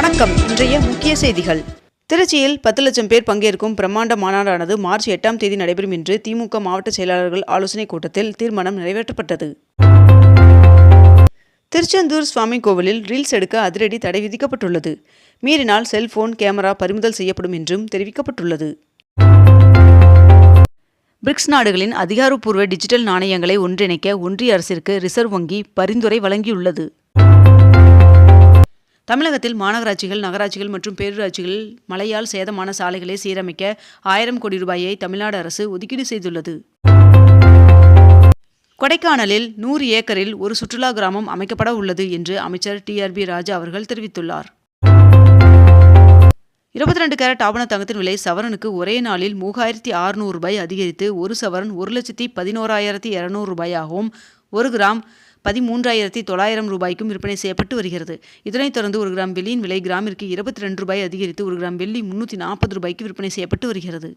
வணக்கம். இன்றைய முக்கிய செய்திகள். திருச்சியில் பத்து லட்சம் பேர் பங்கேற்கும் பிரம்மாண்ட மாநாடானது மார்ச் எட்டாம் தேதி நடைபெறும் என்று திமுக மாவட்ட செயலாளர்கள் ஆலோசனைக் கூட்டத்தில் தீர்மானம் நிறைவேற்றப்பட்டது. திருச்செந்தூர் சுவாமி கோவிலில் ரீல்ஸ் எடுக்க அதிரடி தடை விதிக்கப்பட்டுள்ளது. மீறினால் செல்போன் கேமரா பறிமுதல் செய்யப்படும் என்றும் தெரிவிக்கப்பட்டுள்ளது. பிரிக்ஸ் நாடுகளின் அதிகாரப்பூர்வ டிஜிட்டல் நாணயங்களை ஒன்றிணைக்க ஒன்றிய அரசிற்கு ரிசர்வ் வங்கி பரிந்துரை வழங்கியுள்ளது. தமிழகத்தில் மாநகராட்சிகள் நகராட்சிகள் மற்றும் பேரூராட்சிகளில் மழையால் சேதமான சாலைகளை சீரமைக்க ஆயிரம் கோடி ரூபாயை தமிழ்நாடு அரசு ஒதுக்கீடு செய்துள்ளது. கொடைக்கானலில் நூறு ஏக்கரில் ஒரு சுற்றுலா கிராமம் அமைக்கப்பட உள்ளது என்று அமைச்சர் டிஆர்பி ராஜா அவர்கள் தெரிவித்துள்ளார். இருபத்தி ரெண்டு கேரட் ஆவண தங்கத்தின் விலை சவரனுக்கு ஒரே நாளில் மூவாயிரத்தி அறுநூறு ரூபாய் அதிகரித்து ஒரு சவரன் ஒரு லட்சத்தி பதினோராயிரத்தி இரநூறு ரூபாயாகவும் ஒரு கிராம் பதிமூன்றாயிரத்தி தொள்ளாயிரம் ரூபாய்க்கும் விற்பனை செய்யப்பட்டு வருகிறது. இதனைத் தொடர்ந்து ஒரு கிராம் வெள்ளியின் விலை கிராமிற்கு இருபத்தி ரெண்டு ரூபாய் அதிகரித்து ஒரு கிராம் வெள்ளி முன்னூற்றி நாற்பது ரூபாய்க்கு விற்பனை செய்யப்பட்டு வருகிறது.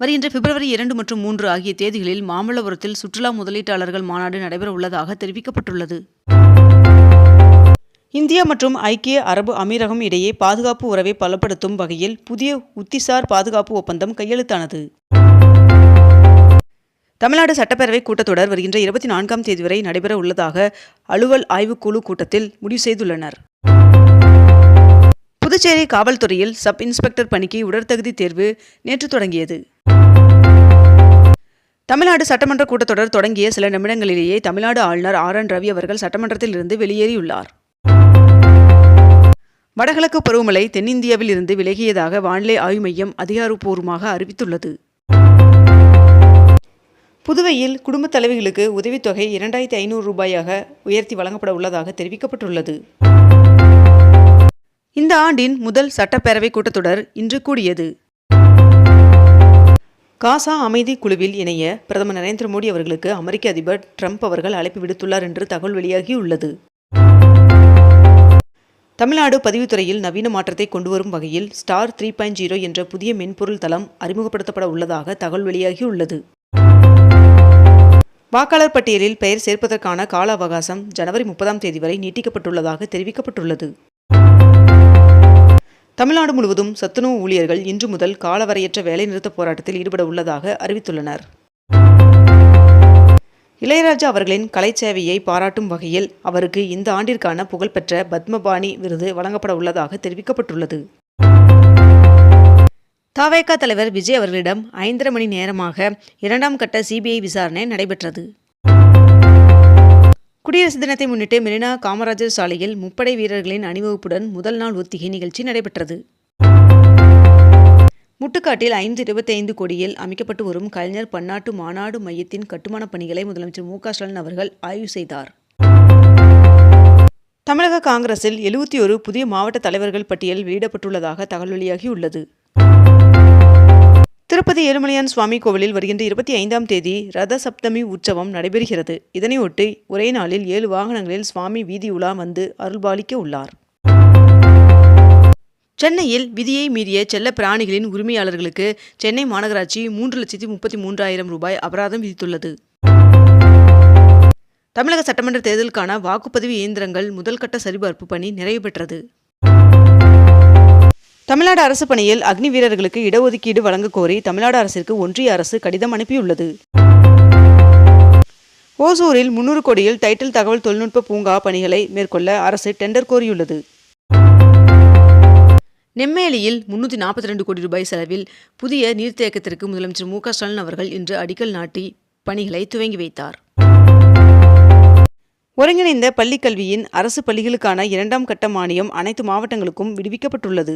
வருகின்ற பிப்ரவரி இரண்டு மற்றும் மூன்று ஆகிய தேதிகளில் மாமல்லபுரத்தில் சுற்றுலா முதலீட்டாளர்கள் மாநாடு நடைபெற உள்ளதாக தெரிவிக்கப்பட்டுள்ளது. இந்தியா மற்றும் ஐக்கிய அரபு அமீரகம் இடையே பாதுகாப்பு உறவை பலப்படுத்தும் வகையில் புதிய உத்திசார் பாதுகாப்பு ஒப்பந்தம் கையெழுத்தானது. தமிழ்நாடு சட்டப்பேரவை கூட்டத்தொடர் வருகின்ற இருபத்தி நான்காம் தேதி வரை நடைபெற உள்ளதாக அலுவல் ஆய்வுக்குழு கூட்டத்தில் முடிவு செய்துள்ளனர். புதுச்சேரி காவல்துறையில் சப் இன்ஸ்பெக்டர் பணிக்கு உடற்தகுதி தேர்வு நேற்று தொடங்கியது. தமிழ்நாடு சட்டமன்ற கூட்டத்தொடர் தொடங்கிய சில நிமிடங்களிலேயே தமிழ்நாடு ஆளுநர் ஆர் என் ரவி அவர்கள் சட்டமன்றத்தில் இருந்து வெளியேறியுள்ளார். வடகிழக்கு பருவமழை தென்னிந்தியாவில் இருந்து விலகியதாக வானிலை ஆய்வு மையம் அதிகாரப்பூர்வமாக அறிவித்துள்ளது. புதுவையில் குடும்பத் தலைவிகளுக்கு உதவித்தொகை இரண்டாயிரத்தி ஐநூறு ரூபாயாக உயர்த்தி வழங்கப்பட உள்ளதாக தெரிவிக்கப்பட்டுள்ளது. இந்த ஆண்டின் முதல் சட்டப்பேரவை கூட்டத்தொடர் இன்று கூடியது. காசா அமைதி குழுவில் இணைய பிரதமர் நரேந்திர மோடி அவர்களுக்கு அமெரிக்க அதிபர் ட்ரம்ப் அவர்கள் அழைப்பு விடுத்துள்ளார் என்று தகவல் வெளியாகியுள்ளது. தமிழ்நாடு பதிவுத்துறையில் நவீன மாற்றத்தை கொண்டுவரும் வகையில் ஸ்டார் த்ரீ பாயிண்ட் ஜீரோ என்ற புதிய மென்பொருள் தளம் அறிமுகப்படுத்தப்பட உள்ளதாக தகவல் வெளியாகியுள்ளது. வாக்காளர் பட்டியலில் பெயர் சேர்ப்பதற்கான கால அவகாசம் ஜனவரி முப்பதாம் தேதி வரை நீட்டிக்கப்பட்டுள்ளதாக தெரிவிக்கப்பட்டுள்ளது. தமிழ்நாடு முழுவதும் சத்துணவு ஊழியர்கள் இன்று முதல் காலவரையற்ற வேலைநிறுத்த போராட்டத்தில் ஈடுபட உள்ளதாக அறிவித்துள்ளனர். இளையராஜா அவர்களின் கலைச்சேவையை பாராட்டும் வகையில் அவருக்கு இந்த ஆண்டிற்கான புகழ்பெற்ற பத்மபாணி விருது வழங்கப்பட உள்ளதாக தெரிவிக்கப்பட்டுள்ளது. தாவேகா தலைவர் விஜய் அவர்களிடம் ஐந்தரை மணி நேரமாக இரண்டாம் கட்ட சிபிஐ விசாரணை நடைபெற்றது. குடியரசு தினத்தை முன்னிட்டு மெரினா காமராஜர் சாலையில் முப்படை வீரர்களின் அணிவகுப்புடன் முதல் நாள் ஒத்திகை நிகழ்ச்சி நடைபெற்றது. முட்டுக்காட்டில் ஐந்து இருபத்தைந்து கோடியில் அமைக்கப்பட்டு வரும் கலைஞர் பன்னாட்டு மாநாடு மையத்தின் கட்டுமானப் பணிகளை முதலமைச்சர் மு ஸ்டாலின் அவர்கள் ஆய்வு செய்தார். தமிழக காங்கிரஸில் எழுபத்தி ஒரு புதிய மாவட்ட தலைவர்கள் பட்டியல் வெளியிடப்பட்டுள்ளதாக தகவல் வெளியாகியுள்ளது. திருப்பதி ஏழுமலையான் சுவாமி கோவிலில் வருகின்ற இருபத்தி ஐந்தாம் தேதி ரத சப்தமி உற்சவம் நடைபெறுகிறது. இதனையொட்டி ஒரே நாளில் ஏழு வாகனங்களில் சுவாமி வீதி உலா வந்து அருள்பாலிக்க உள்ளார். சென்னையில் விதியை மீறிய செல்ல பிராணிகளின் உரிமையாளர்களுக்கு சென்னை மாநகராட்சி மூன்று லட்சத்தி முப்பத்தி மூன்றாயிரம் ரூபாய் அபராதம் விதித்துள்ளது. தமிழக சட்டமன்ற தேர்தலுக்கான வாக்குப்பதிவு இயந்திரங்கள் முதல்கட்ட சரிபார்ப்பு பணி நிறைவு பெற்றது. தமிழ்நாடு அரசு பணியில் அக்னி வீரர்களுக்கு இடஒதுக்கீடு வழங்க கோரி தமிழ்நாடு அரசிற்கு ஒன்றிய அரசு கடிதம் அனுப்பியுள்ளது. ஓசூரில் முன்னூறு கோடியில் டைட்டில் தகவல் தொழில்நுட்ப பூங்கா பணிகளை மேற்கொள்ள அரசு டெண்டர் கோரியுள்ளது. நெம்மேலியில் முன்னூற்றி நாற்பத்தி ரெண்டு கோடி ரூபாய் செலவில் புதிய நீர்த்தேக்கத்திற்கு முதலமைச்சர் மு க ஸ்டாலின் அவர்கள் இன்று அடிக்கல் நாட்டி பணிகளை துவங்கி வைத்தார். ஒருங்கிணைந்த பள்ளிக் கல்வியின் அரசு பள்ளிகளுக்கான இரண்டாம் கட்ட மானியம் அனைத்து மாவட்டங்களுக்கும் விடுவிக்கப்பட்டுள்ளது.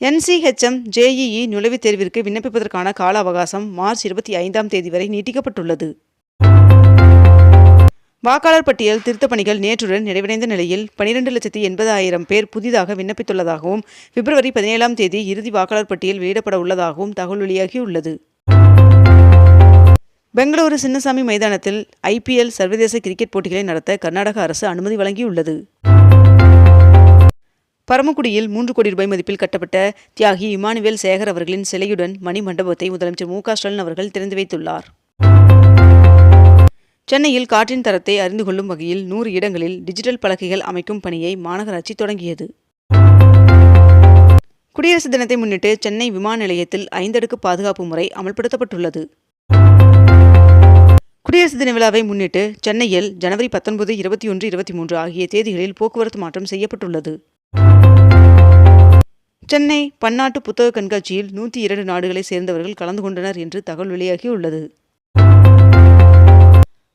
என்சிஹெச்எம் ஜேஇஇ நுழைவுத் தேர்விற்கு விண்ணப்பிப்பதற்கான கால அவகாசம் மார்ச் இருபத்தி ஐந்தாம் தேதி வரை நீட்டிக்கப்பட்டுள்ளது. வாக்காளர் பட்டியல் திருத்தப் பணிகள் நேற்றுடன் நிறைவடைந்த நிலையில் பனிரெண்டு லட்சத்தி எண்பதாயிரம் பேர் புதிதாக விண்ணப்பித்துள்ளதாகவும் பிப்ரவரி பதினேழாம் தேதி இறுதி வாக்காளர் பட்டியல் வெளியிடப்பட உள்ளதாகவும் தகவல் வெளியாகியுள்ளது. பெங்களூரு சின்னசாமி மைதானத்தில் ஐபிஎல் சர்வதேச கிரிக்கெட் போட்டிகளை நடத்த கர்நாடக அரசு அனுமதி வழங்கியுள்ளது. பரமக்குடியில் மூன்று கோடி ரூபாய் மதிப்பில் கட்டப்பட்ட தியாகி இமானுவேல் சேகர் அவர்களின் சிலையுடன் மணி மண்டபத்தை முதலமைச்சர் மு ஸ்டாலின் அவர்கள் திறந்து வைத்துள்ளார். சென்னையில் காற்றின் தரத்தை அறிந்து கொள்ளும் வகையில் நூறு இடங்களில் டிஜிட்டல் பலகைகள் அமைக்கும் பணியை மாநகராட்சி தொடங்கியது. குடியரசு தினத்தை முன்னிட்டு சென்னை விமான நிலையத்தில் ஐந்தடுக்கு பாதுகாப்பு முறை அமல்படுத்தப்பட்டுள்ளது. குடியரசு தின விழாவை முன்னிட்டு சென்னையில் ஜனவரி பத்தொன்பது இருபத்தி ஒன்று இருபத்தி மூன்று ஆகிய தேதிகளில் போக்குவரத்து மாற்றம் செய்யப்பட்டுள்ளது. சென்னை பன்னாட்டு புத்தக கண்காட்சியில் நூற்றி இரண்டு நாடுகளை சேர்ந்தவர்கள் கலந்து கொண்டனர் என்று தகவல் வெளியாகியுள்ளது.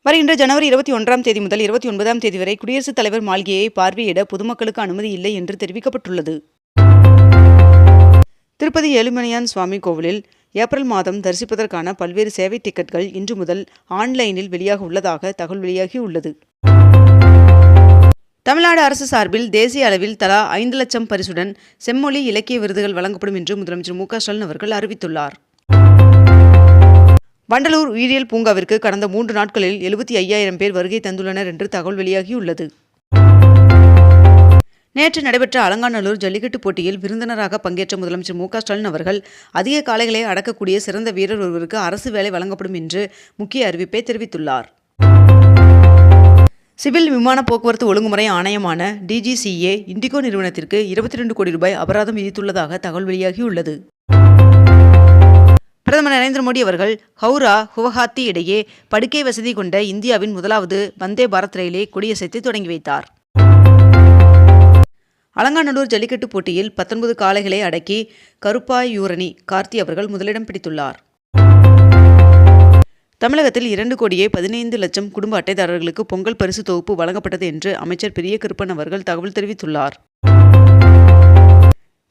வருகின்ற ஜனவரி இருபத்தி ஒன்றாம் தேதி முதல் இருபத்தி ஒன்பதாம் தேதி வரை குடியரசுத் தலைவர் மாளிகையை பார்வையிட பொதுமக்களுக்கு அனுமதி இல்லை என்று தெரிவிக்கப்பட்டுள்ளது. திருப்பதி ஏழுமலையான் சுவாமி கோவிலில் ஏப்ரல் மாதம் தரிசிப்பதற்கான பல்வேறு சேவை டிக்கெட்கள் இன்று முதல் ஆன்லைனில் வெளியாக உள்ளதாக தகவல் வெளியாகியுள்ளது. தமிழ்நாடு அரசு சார்பில் தேசிய அளவில் தலா ஐந்து லட்சம் பரிசுடன் செம்மொழி இலக்கிய விருதுகள் வழங்கப்படும் என்று முதலமைச்சர் மு ஸ்டாலின் அவர்கள் அறிவித்துள்ளார். வண்டலூர் உயிரியல் பூங்காவிற்கு கடந்த மூன்று நாட்களில் எழுபத்தி ஐயாயிரம் பேர் வருகை தந்துள்ளனர் என்று தகவல் வெளியாகியுள்ளது. நேற்று நடைபெற்ற அலங்காநல்லூர் ஜல்லிக்கட்டு போட்டியில் விருந்தினராக பங்கேற்ற முதலமைச்சர் மு ஸ்டாலின் அவர்கள் அதிக காளைகளை அடக்கக்கூடிய சிறந்த வீரர் ஒருவருக்கு அரசு வேலை வழங்கப்படும் என்று முக்கிய அறிவிப்பை தெரிவித்துள்ளார். சிவில் விமான போக்குவரத்து ஒழுங்குமுறை ஆணையமான டிஜிசிஏ இண்டிகோ நிறுவனத்திற்கு இருபத்தி ரெண்டு கோடி ரூபாய் அபராதம் விதித்துள்ளதாக தகவல் வெளியாகியுள்ளது. பிரதமர் நரேந்திர மோடி அவர்கள் ஹவுரா குவஹாத்தி இடையே படுக்கை வசதி கொண்ட இந்தியாவின் முதலாவது வந்தே பாரத் ரயிலை கொடியசைத்து தொடங்கி வைத்தார். அலங்காநல்லூர் ஜல்லிக்கட்டு போட்டியில் பத்தொன்பது காளைகளை அடக்கி கருப்பாயூரணி கார்த்தி அவர்கள் முதலிடம் பிடித்துள்ளார். தமிழகத்தில் இரண்டு கோடியே பதினைந்து லட்சம் குடும்ப அட்டைதாரர்களுக்கு பொங்கல் பரிசு தொகுப்பு வழங்கப்பட்டது என்று அமைச்சர் பெரிய கருப்பன் அவர்கள் தகவல் தெரிவித்துள்ளார்.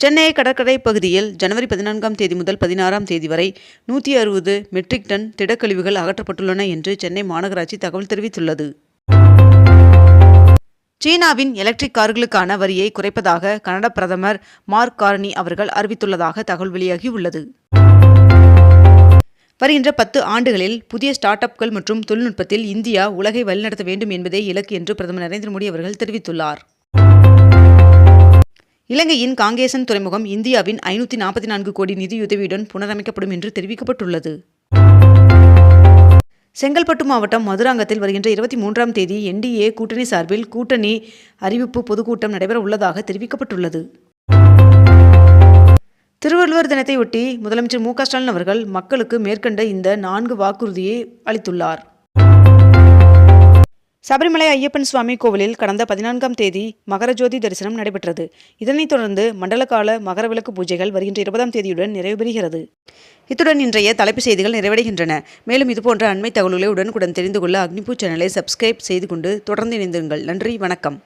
சென்னை கடற்கரை பகுதியில் ஜனவரி பதினான்காம் தேதி முதல் பதினாறாம் தேதி வரை நூற்றி அறுபது மெட்ரிக் டன் திடக்கழிவுகள் அகற்றப்பட்டுள்ளன என்று சென்னை மாநகராட்சி தகவல் தெரிவித்துள்ளது. சீனாவின் எலக்ட்ரிக் கார்களுக்கான வரியை குறைப்பதாக கனடா பிரதமர் மார்க் கார்னி அவர்கள் அறிவித்துள்ளதாக தகவல் வெளியாகியுள்ளது வருகின்ற பத்து ஆண்டுகளில் புதிய ஸ்டார்ட் அப்கள் மற்றும் தொழில்நுட்பத்தில் இந்தியா உலகை வழிநடத்த வேண்டும் என்பதே இலக்கு என்று பிரதமர் நரேந்திர மோடி அவர்கள் தெரிவித்துள்ளார். இலங்கையின் காங்கேசன் துறைமுகம் இந்தியாவின் ஐநூற்றி நாற்பத்தி நான்கு கோடி நிதியுதவியுடன் புனரமைக்கப்படும் என்று தெரிவிக்கப்பட்டுள்ளது. செங்கல்பட்டு மாவட்டம் மதுராங்கத்தில் வருகின்ற இருபத்தி மூன்றாம் தேதி என்டிஏ கூட்டணி சார்பில் கூட்டணி அறிவிப்பு பொதுக்கூட்டம் நடைபெற உள்ளதாக தெரிவிக்கப்பட்டுள்ளது. திருவள்ளுவர் தினத்தையொட்டி முதலமைச்சர் மு க ஸ்டாலின் அவர்கள் மக்களுக்கு மேற்கண்ட இந்த நான்கு வாக்குறுதியை அளித்துள்ளார். சபரிமலை ஐயப்பன் சுவாமி கோவிலில் கடந்த பதினான்காம் தேதி மகரஜோதி தரிசனம் நடைபெற்றது. இதனைத் தொடர்ந்து மண்டலகால மகரவிளக்கு பூஜைகள் வருகின்ற இருபதாம் தேதியுடன் நிறைவு பெறுகிறது. இத்துடன் இன்றைய தலைப்புச் செய்திகள் நிறைவடைகின்றன. மேலும் இதுபோன்ற அண்மை தகவல்களை உடனுக்குடன் தெரிந்து கொள்ள அக்னிபூ சேனலை சப்ஸ்கிரைப் செய்து கொண்டு தொடர்ந்து இணைந்திருங்கள். நன்றி வணக்கம்.